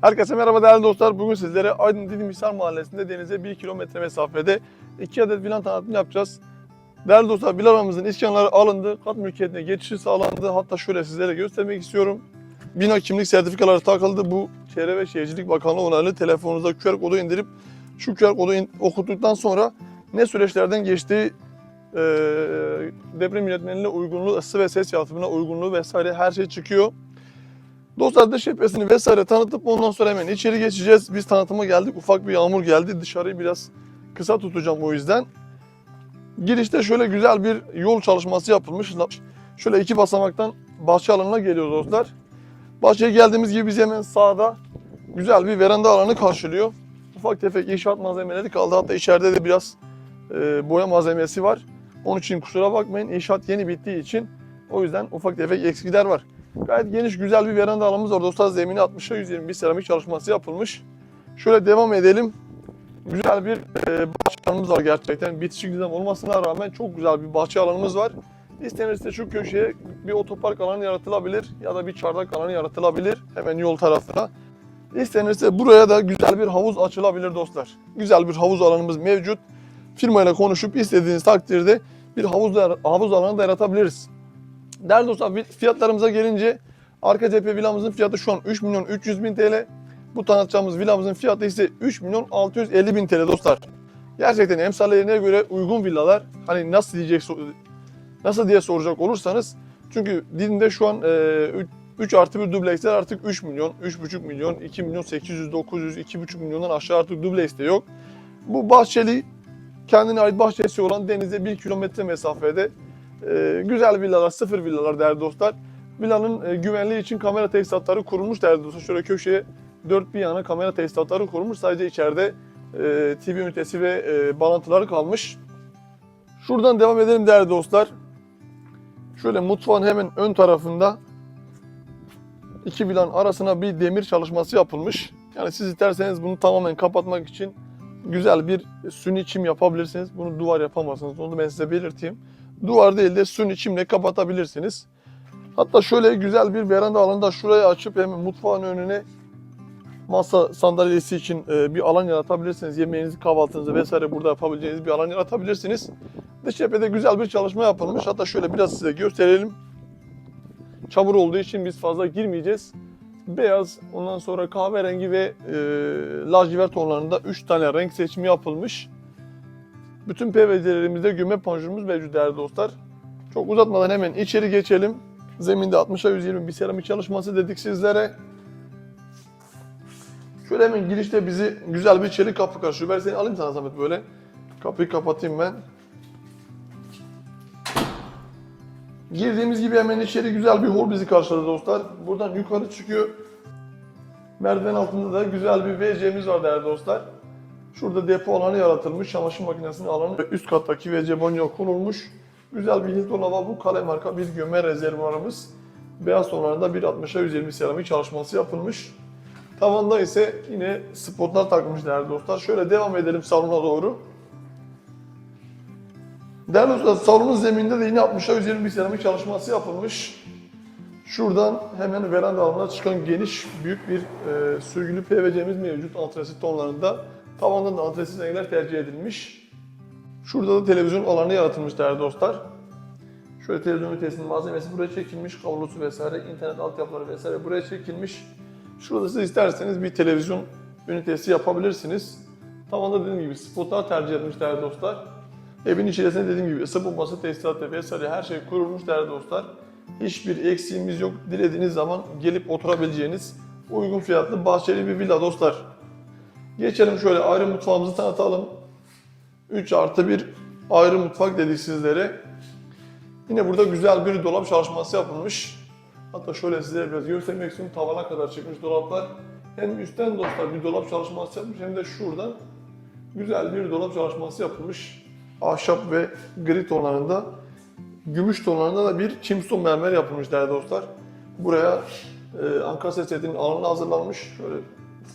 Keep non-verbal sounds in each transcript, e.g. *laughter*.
Herkese merhaba değerli dostlar. Bugün sizlere Aydın Didim Hisar Mahallesi'nde denize 1 kilometre mesafede 2 adet villan tanıtımı yapacağız. Değerli dostlar villalarımızın iskanları alındı. Kat mülkiyetine geçişi sağlandı. Hatta şöyle sizlere göstermek istiyorum. Bina kimlik sertifikaları takıldı. Bu Çevre ve Şehircilik Bakanlığı onaylı telefonunuza QR kodu indirip şu QR kodu in- okuttuktan sonra ne süreçlerden geçtiği e, deprem yönetmeliğine uygunluğu, ısı ve ses yalıtımına uygunluğu vesaire her şey çıkıyor. Dostlar dış cephesini vesaire tanıtıp ondan sonra hemen içeri geçeceğiz. Biz tanıtıma geldik. Ufak bir yağmur geldi. Dışarıyı biraz kısa tutacağım o yüzden. Girişte şöyle güzel bir yol çalışması yapılmış. Şöyle iki basamaktan bahçe alanına geliyoruz dostlar. Bahçeye geldiğimiz gibi biz hemen sağda güzel bir veranda alanı karşılıyor. Ufak tefek inşaat malzemeleri kaldı. Hatta içeride de biraz e, boya malzemesi var. Onun için kusura bakmayın inşaat yeni bittiği için o yüzden ufak tefek eksikler var. Gayet geniş güzel bir veranda alanımız var dostlar. Zemini 60'a 121 seramik çalışması yapılmış. Şöyle devam edelim. Güzel bir e, bahçe alanımız var gerçekten. Bitişik düzen olmasına rağmen çok güzel bir bahçe alanımız var. İstenirse şu köşeye bir otopark alanı yaratılabilir ya da bir çardak alanı yaratılabilir hemen yol tarafına. İstenirse buraya da güzel bir havuz açılabilir dostlar. Güzel bir havuz alanımız mevcut. Firmayla konuşup istediğiniz takdirde bir havuz, havuz alanı da yaratabiliriz. Değerli dostlar fiyatlarımıza gelince arka cephe villamızın fiyatı şu an 3 milyon 300 bin TL. Bu tanıtacağımız villamızın fiyatı ise 3 milyon 650 bin TL dostlar. Gerçekten emsallerine göre uygun villalar. Hani nasıl diyecek nasıl diye soracak olursanız çünkü Didim'de şu an e, 3 artı bir dubleksler artık 3 milyon, 3,5 milyon, 2 milyon 800, 900, 2,5 milyondan aşağı artık dubleks de yok. Bu bahçeli kendine ait bahçesi olan denize 1 kilometre mesafede ee, güzel villalar, sıfır villalar değerli dostlar. Villanın e, güvenliği için kamera tesisatları kurulmuş değerli dostlar. Şöyle köşeye dört bir yana kamera tesisatları kurulmuş. Sadece içeride e, TV ünitesi ve e, bağlantıları kalmış. Şuradan devam edelim değerli dostlar. Şöyle mutfağın hemen ön tarafında iki villanın arasına bir demir çalışması yapılmış. Yani siz isterseniz bunu tamamen kapatmak için güzel bir suni çim yapabilirsiniz. Bunu duvar yapamazsınız. Onu ben size belirteyim duvar değil de suni çimle kapatabilirsiniz. Hatta şöyle güzel bir veranda alanı da şuraya açıp hemen mutfağın önüne masa sandalyesi için e, bir alan yaratabilirsiniz. Yemeğinizi, kahvaltınızı vesaire burada yapabileceğiniz bir alan yaratabilirsiniz. Dış cephede güzel bir çalışma yapılmış. Hatta şöyle biraz size gösterelim. Çamur olduğu için biz fazla girmeyeceğiz. Beyaz, ondan sonra kahverengi ve e, lacivert tonlarında 3 tane renk seçimi yapılmış. Bütün PVC'lerimizde güme panjurumuz mevcut değerli dostlar. Çok uzatmadan hemen içeri geçelim. Zeminde 60'a 120 bir seramik çalışması dedik sizlere. Şöyle hemen girişte bizi güzel bir çelik kapı karşılıyor. Ben seni alayım sana Samet böyle. Kapıyı kapatayım ben. Girdiğimiz gibi hemen içeri güzel bir hol bizi karşıladı dostlar. Buradan yukarı çıkıyor. Merdiven altında da güzel bir WC'miz var değerli dostlar. Şurada depo alanı yaratılmış. Çamaşır makinesinin alanı ve üst kattaki WC banyo konulmuş. Güzel bir Hilton lavabo kale marka bir gömme rezervuarımız. Beyaz tonlarında bir 60'a 120 seramik çalışması yapılmış. Tavanda ise yine spotlar takılmış değerli dostlar. Şöyle devam edelim salona doğru. Değerli dostlar salonun zemininde de yine 60'a 120 bir seramik çalışması yapılmış. Şuradan hemen veranda alanına çıkan geniş büyük bir e, sürgülü PVC'miz mevcut antresit tonlarında. Tavandan da antresit renkler tercih edilmiş. Şurada da televizyon alanı yaratılmış değerli dostlar. Şöyle televizyon ünitesinin malzemesi buraya çekilmiş, kablosu vesaire, internet altyapıları vesaire buraya çekilmiş. Şurada siz isterseniz bir televizyon ünitesi yapabilirsiniz. Tavanda dediğim gibi spotlar tercih edilmiş değerli dostlar. Evin içerisinde dediğim gibi ısı bombası, tesisatı vesaire her şey kurulmuş değerli dostlar. Hiçbir eksiğimiz yok. Dilediğiniz zaman gelip oturabileceğiniz uygun fiyatlı bahçeli bir villa dostlar. Geçelim şöyle ayrı mutfağımızı tanıtalım. 3 artı 1 ayrı mutfak dedik sizlere. Yine burada güzel bir dolap çalışması yapılmış. Hatta şöyle size biraz göstermek istiyorum. Tavana kadar çıkmış dolaplar. Hem üstten dostlar bir dolap çalışması yapmış hem de şuradan güzel bir dolap çalışması yapılmış. Ahşap ve gri tonlarında. Gümüş tonlarında da bir çimston mermer yapılmış değerli dostlar. Buraya e, Ankara set setinin alanı hazırlanmış. Şöyle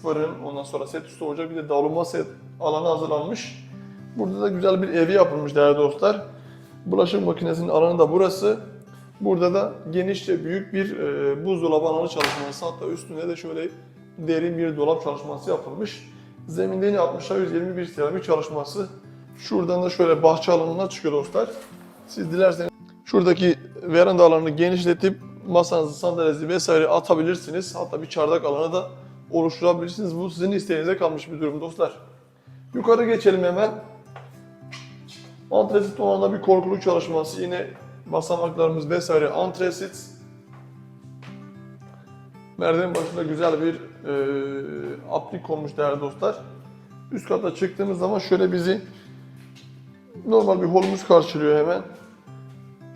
fırın, ondan sonra set üstü ocak bir de davulma set alanı hazırlanmış. Burada da güzel bir evi yapılmış değerli dostlar. Bulaşık makinesinin alanı da burası. Burada da genişçe büyük bir e, buzdolabı alanı çalışması. Hatta üstünde de şöyle derin bir dolap çalışması yapılmış. Zeminde yine 60'a 120 bir seramik çalışması. Şuradan da şöyle bahçe alanına çıkıyor dostlar. Siz dilerseniz şuradaki veranda alanını genişletip masanızı, sandalyenizi vesaire atabilirsiniz. Hatta bir çardak alanı da oluşturabilirsiniz. Bu sizin isteğinize kalmış bir durum dostlar. Yukarı geçelim hemen. Antresit alanda bir korkuluk çalışması. Yine basamaklarımız vesaire antresit. Merdiven başında güzel bir e, aplik konmuş değerli dostlar. Üst kata çıktığımız zaman şöyle bizi normal bir holumuz karşılıyor hemen.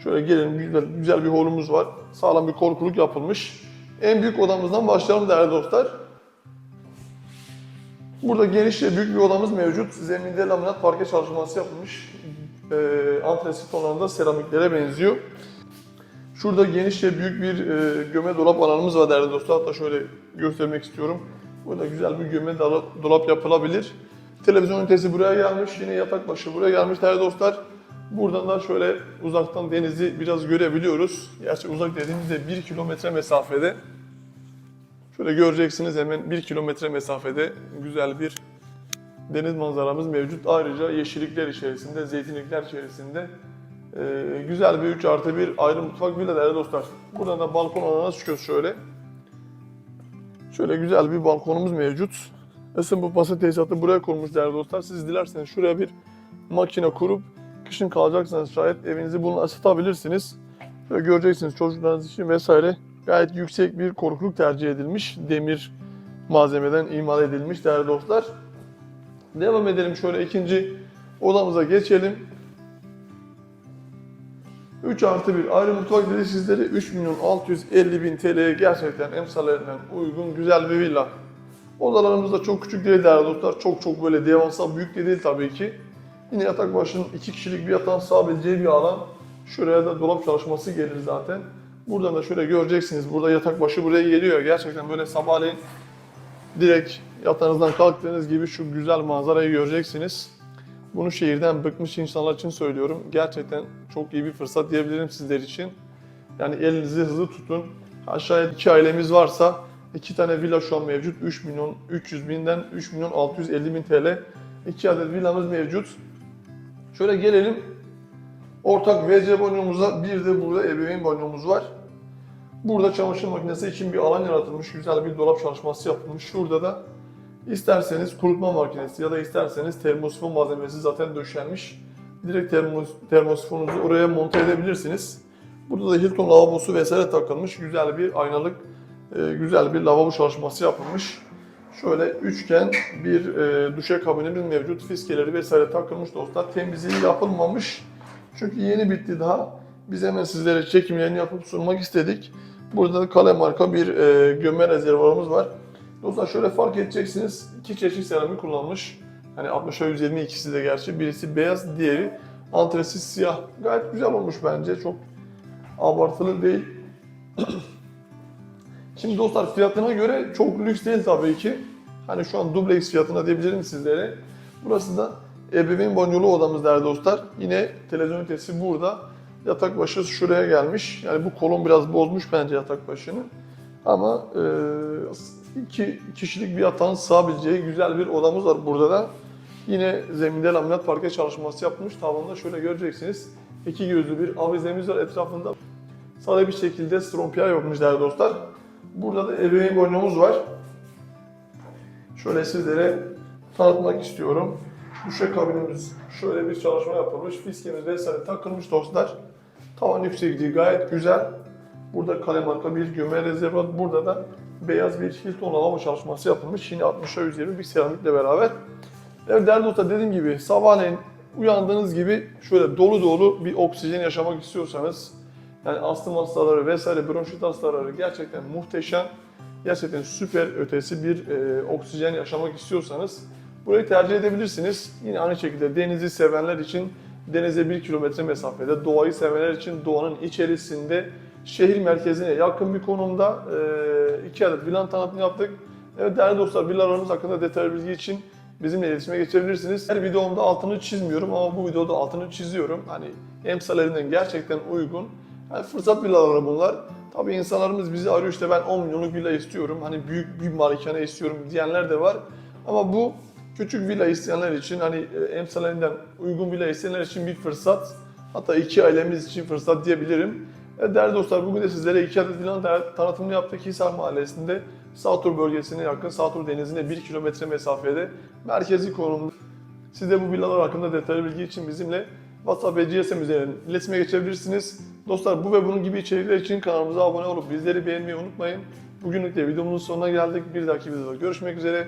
Şöyle gelin güzel, güzel bir holumuz var. Sağlam bir korkuluk yapılmış. En büyük odamızdan başlayalım değerli dostlar. Burada geniş ve büyük bir odamız mevcut. Zeminde laminat parke çalışması yapılmış. E, antresit tonlarında seramiklere benziyor. Şurada geniş ve büyük bir e, göme dolap alanımız var değerli dostlar. Hatta şöyle göstermek istiyorum. Burada güzel bir göme dolap yapılabilir. Televizyon ünitesi buraya gelmiş. Yine yatak başı buraya gelmiş değerli dostlar. Buradan da şöyle uzaktan denizi biraz görebiliyoruz. Gerçi uzak dediğimizde 1 kilometre mesafede. Şöyle göreceksiniz hemen 1 kilometre mesafede güzel bir deniz manzaramız mevcut. Ayrıca yeşillikler içerisinde, zeytinlikler içerisinde ee, güzel bir 3 artı 1 ayrı mutfak villa değerli dostlar. Buradan da balkon alanına çıkıyoruz şöyle. Şöyle güzel bir balkonumuz mevcut. Isın bu pası tesisatı buraya kurmuş değerli dostlar. Siz dilerseniz şuraya bir makine kurup kışın kalacaksanız şayet evinizi bununla ısıtabilirsiniz. Şöyle göreceksiniz çocuklarınız için vesaire gayet yüksek bir korkuluk tercih edilmiş. Demir malzemeden imal edilmiş değerli dostlar. Devam edelim şöyle ikinci odamıza geçelim. 3 artı 1 ayrı mutfak dedi sizlere 3 milyon 650 bin TL'ye gerçekten emsallerinden uygun güzel bir villa. Odalarımız da çok küçük değil değerli dostlar. Çok çok böyle devasa büyük de değil tabii ki. Yine yatak başının 2 kişilik bir yatağın sığabileceği bir alan. Şuraya da dolap çalışması gelir zaten. Buradan da şöyle göreceksiniz. Burada yatak başı buraya geliyor. Gerçekten böyle sabahleyin direkt yatağınızdan kalktığınız gibi şu güzel manzarayı göreceksiniz. Bunu şehirden bıkmış insanlar için söylüyorum. Gerçekten çok iyi bir fırsat diyebilirim sizler için. Yani elinizi hızlı tutun. Aşağıya iki ailemiz varsa iki tane villa şu an mevcut. 3 milyon 300 binden 3 milyon 650 bin TL. iki adet villamız mevcut. Şöyle gelelim. Ortak WC banyomuza bir de burada ebeveyn banyomuz var. Burada çamaşır makinesi için bir alan yaratılmış. Güzel bir dolap çalışması yapılmış. Şurada da İsterseniz kurutma makinesi ya da isterseniz termosifon malzemesi zaten döşenmiş. Direkt termos, termosifonunuzu oraya monte edebilirsiniz. Burada da Hilton lavabosu vesaire takılmış. Güzel bir aynalık, e, güzel bir lavabo çalışması yapılmış. Şöyle üçgen bir e, duşa kabinimiz mevcut. Fiskeleri vesaire takılmış dostlar. Temizliği yapılmamış. Çünkü yeni bitti daha. Biz hemen sizlere çekimlerini yapıp sunmak istedik. Burada da kale marka bir e, gömme rezervuarımız var. Dostlar şöyle fark edeceksiniz. iki çeşit seramik kullanmış. Hani 60'a 120 ikisi de gerçi. Birisi beyaz, diğeri antresit siyah. Gayet güzel olmuş bence. Çok abartılı değil. *clears throat* Şimdi dostlar fiyatına göre çok lüks değil tabii ki. Hani şu an dubleks fiyatına diyebilirim sizlere. Burası da ebeveyn banyolu odamız değerli dostlar. Yine televizyon ünitesi burada. Yatak başı şuraya gelmiş. Yani bu kolon biraz bozmuş bence yatak başını. Ama e, iki kişilik bir yatağın sığabileceği güzel bir odamız var burada da. Yine zeminde laminat parke çalışması yapılmış. Tavanında şöyle göreceksiniz. İki gözlü bir avizemiz var etrafında. Sade bir şekilde strompiyay yapmış değerli dostlar. Burada da ebeveyn banyomuz var. Şöyle sizlere tanıtmak istiyorum. Duşa kabinimiz şöyle bir çalışma yapılmış. Fiskemiz vesaire takılmış dostlar. Tavan yüksekliği gayet güzel. Burada kale marka bir gömme rezervuar. Burada da beyaz bir Hilton lavabo çalışması yapılmış. Yine 60'a 120 bir seramikle beraber. Evet değerli dostlar dediğim gibi sabahleyin uyandığınız gibi şöyle dolu dolu bir oksijen yaşamak istiyorsanız yani astım hastaları vesaire bronşit hastaları gerçekten muhteşem gerçekten süper ötesi bir e, oksijen yaşamak istiyorsanız burayı tercih edebilirsiniz. Yine aynı şekilde denizi sevenler için denize 1 kilometre mesafede, doğayı sevenler için doğanın içerisinde şehir merkezine yakın bir konumda e, iki adet villan tanıtımı yaptık. Evet değerli dostlar villalarımız hakkında detaylı bilgi için bizimle iletişime geçebilirsiniz. Her videomda altını çizmiyorum ama bu videoda altını çiziyorum. Hani emsallerinden gerçekten uygun. Yani fırsat villaları bunlar. Tabii insanlarımız bizi arıyor işte ben 10 milyonluk villa istiyorum. Hani büyük bir malikane istiyorum diyenler de var. Ama bu küçük villa isteyenler için hani e, emsalinden uygun villa isteyenler için bir fırsat. Hatta iki ailemiz için fırsat diyebilirim. E, değerli dostlar bugün de sizlere iki adet villanın tan- tanıtımını yaptık. Hisar Mahallesi'nde Sağtur bölgesine yakın Sağtur Denizi'ne 1 kilometre mesafede merkezi konumda. Siz de bu villalar hakkında detaylı bilgi için bizimle WhatsApp ve GSM üzerinden iletişime geçebilirsiniz. Dostlar bu ve bunun gibi içerikler için kanalımıza abone olup bizleri beğenmeyi unutmayın. Bugünlük de videomuzun sonuna geldik. Bir dahaki videoda görüşmek üzere.